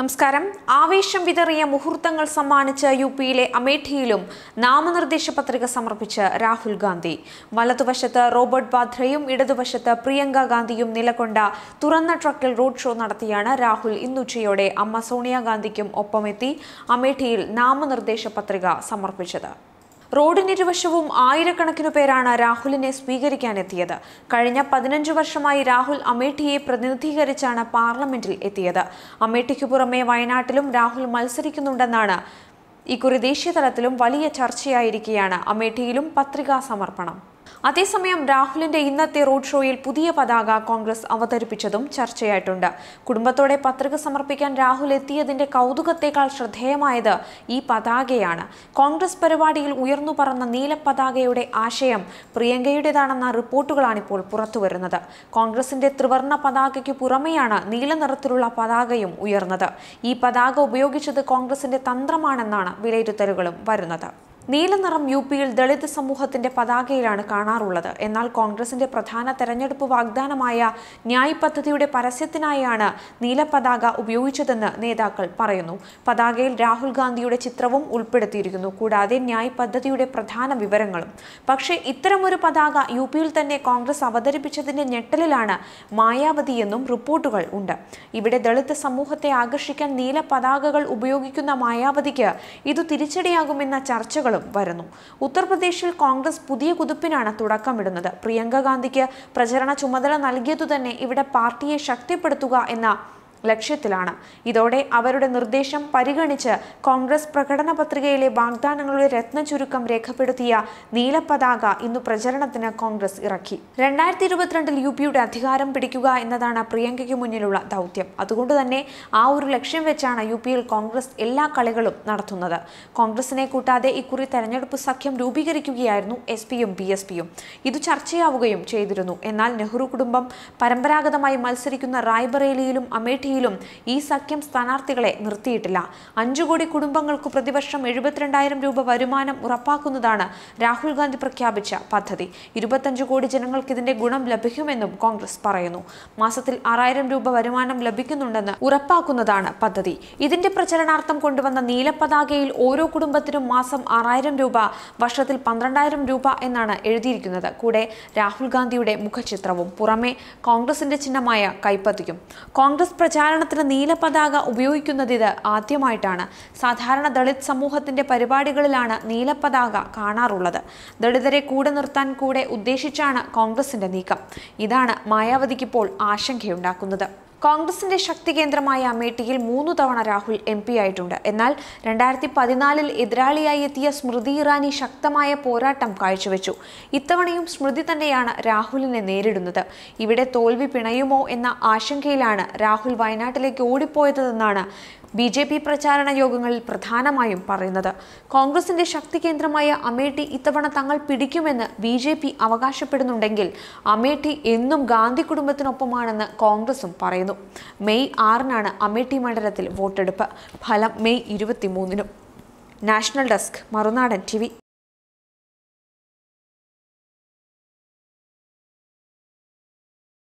നമസ്കാരം. ആവേശം വിതറിയ മുഹൂർത്തങ്ങൾ സമ്മാനിച്ച് യു പിയിലെ അമേഠിയിലും നാമനിർദ്ദേശ പത്രിക സമർപ്പിച്ച് രാഹുൽ ഗാന്ധി. വലതുവശത്ത് റോബർട്ട് വാദ്രയും ഇടതുവശത്ത് പ്രിയങ്ക ഗാന്ധിയും നിലകൊണ്ട തുറന്ന ട്രക്കിൽ റോഡ് ഷോ നടത്തിയാണ് രാഹുൽ ഇന്നുച്ചയോടെ അമ്മ സോണിയാഗാന്ധിക്കും ഒപ്പമെത്തി അമേഠിയിൽ നാമനിർദ്ദേശ പത്രിക സമർപ്പിച്ചത്. റോഡിനിരുവശവും ആയിരക്കണക്കിനു പേരാണ് രാഹുലിനെ സ്വീകരിക്കാനെത്തിയത്. കഴിഞ്ഞ പതിനഞ്ച് വർഷമായി രാഹുൽ അമേഠിയെ പ്രതിനിധീകരിച്ചാണ് പാർലമെന്റിൽ എത്തിയത്. അമേഠിക്കു പുറമെ വയനാട്ടിലും രാഹുൽ മത്സരിക്കുന്നുണ്ടെന്നാണ് ഇക്കുറി ദേശീയ തലത്തിലും വലിയ ചർച്ചയായിരിക്കെയാണ് അമേഠിയിലും പത്രികാ സമർപ്പണം. അതേസമയം രാഹുലിന്റെ ഇന്നത്തെ റോഡ് ഷോയിൽ പുതിയ പതാക കോൺഗ്രസ് അവതരിപ്പിച്ചതും ചർച്ചയായിട്ടുണ്ട്. കുടുംബത്തോടെ പത്രിക സമർപ്പിക്കാൻ രാഹുൽ എത്തിയതിന്റെ കൗതുകത്തേക്കാൾ ശ്രദ്ധേയമായത് ഈ പതാകയാണ്. കോൺഗ്രസ് പരിപാടിയിൽ ഉയർന്നു പറന്ന നീല പതാകയുടെ ആശയം പ്രിയങ്കയുടേതാണെന്ന റിപ്പോർട്ടുകളാണിപ്പോൾ പുറത്തുവരുന്നത്. കോൺഗ്രസിന്റെ ത്രിവർണ പതാകയ്ക്ക് പുറമെയാണ് നീല നിറത്തിലുള്ള പതാകയും ഉയർന്നത്. ഈ പതാക ഉപയോഗിച്ചത് കോൺഗ്രസിന്റെ തന്ത്രമാണെന്നാണ് വിലയിരുത്തലുകളും വരുന്നത്. നീലനിറം യു പിയിൽ ദളിത് സമൂഹത്തിന്റെ പതാകയിലാണ് കാണാറുള്ളത്. എന്നാൽ കോൺഗ്രസിന്റെ പ്രധാന തെരഞ്ഞെടുപ്പ് വാഗ്ദാനമായ ന്യായ് പദ്ധതിയുടെ പരസ്യത്തിനായാണ് നീലപതാക ഉപയോഗിച്ചതെന്ന് നേതാക്കൾ പറയുന്നു. പതാകയിൽ രാഹുൽ ഗാന്ധിയുടെ ചിത്രവും ഉൾപ്പെടുത്തിയിരിക്കുന്നു. കൂടാതെ ന്യായ് പദ്ധതിയുടെ പ്രധാന വിവരങ്ങളും. പക്ഷേ ഇത്തരമൊരു പതാക യു പിയിൽ തന്നെ കോൺഗ്രസ് അവതരിപ്പിച്ചതിന്റെ ഞെട്ടലിലാണ് മായാവതി എന്നും റിപ്പോർട്ടുകൾ ഉണ്ട്. ഇവിടെ ദളിത് സമൂഹത്തെ ആകർഷിക്കാൻ നീല പതാകകൾ ഉപയോഗിക്കുന്ന മായാവതിക്ക് ഇത് തിരിച്ചടിയാകുമെന്ന ചർച്ചകളും വരുന്നു. ഉത്തർപ്രദേശിൽ കോൺഗ്രസ് പുതിയ കുതിപ്പിനാണ് തുടക്കമിടുന്നത്. പ്രിയങ്ക ഗാന്ധിക്ക് പ്രചരണ ചുമതല നൽകിയതുതന്നെ ഇവിടെ പാർട്ടിയെ ശക്തിപ്പെടുത്തുക എന്ന ലക്ഷ്യത്തിലാണ്. ഇതോടെ അവരുടെ നിർദ്ദേശം പരിഗണിച്ച് കോൺഗ്രസ് പ്രകടന പത്രികയിലെ വാഗ്ദാനങ്ങളുടെ രത്നചുരുക്കം രേഖപ്പെടുത്തിയ നീലപതാക ഇന്ന് പ്രചരണത്തിന് കോൺഗ്രസ് ഇറക്കി. രണ്ടായിരത്തി ഇരുപത്തിരണ്ടിൽ യു പിയുടെ അധികാരം പിടിക്കുക എന്നതാണ് പ്രിയങ്കയ്ക്ക് മുന്നിലുള്ള ദൗത്യം. അതുകൊണ്ട് തന്നെ ആ ഒരു ലക്ഷ്യം വെച്ചാണ് യു പിയിൽ കോൺഗ്രസ് എല്ലാ കളികളും നടത്തുന്നത്. കോൺഗ്രസിനെ കൂട്ടാതെ ഇക്കുറി തെരഞ്ഞെടുപ്പ് സഖ്യം രൂപീകരിക്കുകയായിരുന്നു എസ് പിയും ബി എസ് പിയും. ഇത് ചർച്ചയാവുകയും ചെയ്തിരുന്നു. എന്നാൽ നെഹ്റു കുടുംബം പരമ്പരാഗതമായി മത്സരിക്കുന്ന റായ്ബറേലിയിലും അമേഠിയിലും ഈ സഖ്യം സ്ഥാനാർത്ഥികളെ നിർത്തിയിട്ടില്ല. അഞ്ചു കോടി കുടുംബങ്ങൾക്ക് പ്രതിവർഷം എഴുപത്തിരണ്ടായിരം രൂപ വരുമാനം ഉറപ്പാക്കുന്നതാണ് രാഹുൽ ഗാന്ധി പ്രഖ്യാപിച്ച പദ്ധതി. ഇരുപത്തഞ്ച് കോടി ജനങ്ങൾക്ക് ഇതിന്റെ ഗുണം ലഭിക്കുമെന്നും കോൺഗ്രസ് പറയുന്നു. മാസത്തിൽ ആറായിരം രൂപ വരുമാനം ലഭിക്കുന്നുണ്ടെന്ന് ഉറപ്പാക്കുന്നതാണ് പദ്ധതി. ഇതിന്റെ പ്രചരണാർത്ഥം കൊണ്ടുവന്ന നീലപ്പതാകയിൽ ഓരോ കുടുംബത്തിനും മാസം ആറായിരം രൂപ വർഷത്തിൽ പന്ത്രണ്ടായിരം രൂപ എന്നാണ് എഴുതിയിരിക്കുന്നത്. കൂടെ രാഹുൽ ഗാന്ധിയുടെ മുഖചിത്രവും പുറമെ കോൺഗ്രസിന്റെ ചിഹ്നമായ കൈപ്പത്തിയും. കോൺഗ്രസ് പ്രചാരണത്തിന് നീലപതാക ഉപയോഗിക്കുന്നത് ഇത് ആദ്യമായിട്ടാണ്. സാധാരണ ദളിത് സമൂഹത്തിന്റെ പരിപാടികളിലാണ് നീലപതാക കാണാറുള്ളത്. ദളിതരെ കൂടെ നിർത്താൻ കൂടെ ഉദ്ദേശിച്ചാണ് കോൺഗ്രസിന്റെ നീക്കം. ഇതാണ് മായാവതിക്കിപ്പോൾ ആശങ്കയുണ്ടാക്കുന്നത്. കോൺഗ്രസിന്റെ ശക്തി കേന്ദ്രമായ അമേഠിയിൽ മൂന്ന് തവണ രാഹുൽ എം പി ആയിട്ടുണ്ട്. എന്നാൽ രണ്ടായിരത്തി പതിനാലിൽ എതിരാളിയായി എത്തിയ സ്മൃതി ഇറാനി ശക്തമായ പോരാട്ടം കാഴ്ചവെച്ചു. ഇത്തവണയും സ്മൃതി തന്നെയാണ് രാഹുലിനെ നേരിടുന്നത്. ഇവിടെ തോൽവി പിണയുമോ എന്ന ആശങ്കയിലാണ് രാഹുൽ വയനാട്ടിലേക്ക് ഓടിപ്പോയതെന്നാണ് ബി ജെ പി പ്രചാരണ യോഗങ്ങളിൽ പ്രധാനമായും പറയുന്നത്. കോൺഗ്രസിന്റെ ശക്തി കേന്ദ്രമായ അമേഠി ഇത്തവണ തങ്ങൾ പിടിക്കുമെന്ന് ബി ജെ പി അവകാശപ്പെടുന്നുണ്ടെങ്കിൽ അമേഠി എന്നും ഗാന്ധി കുടുംബത്തിനൊപ്പമാണെന്ന് കോൺഗ്രസും പറയുന്നു. മെയ് ആറിനാണ് അമേഠി മണ്ഡലത്തിൽ വോട്ടെടുപ്പ്. ഫലം May ഇരുപത്തിമൂന്നിനും. National desk Marunadan T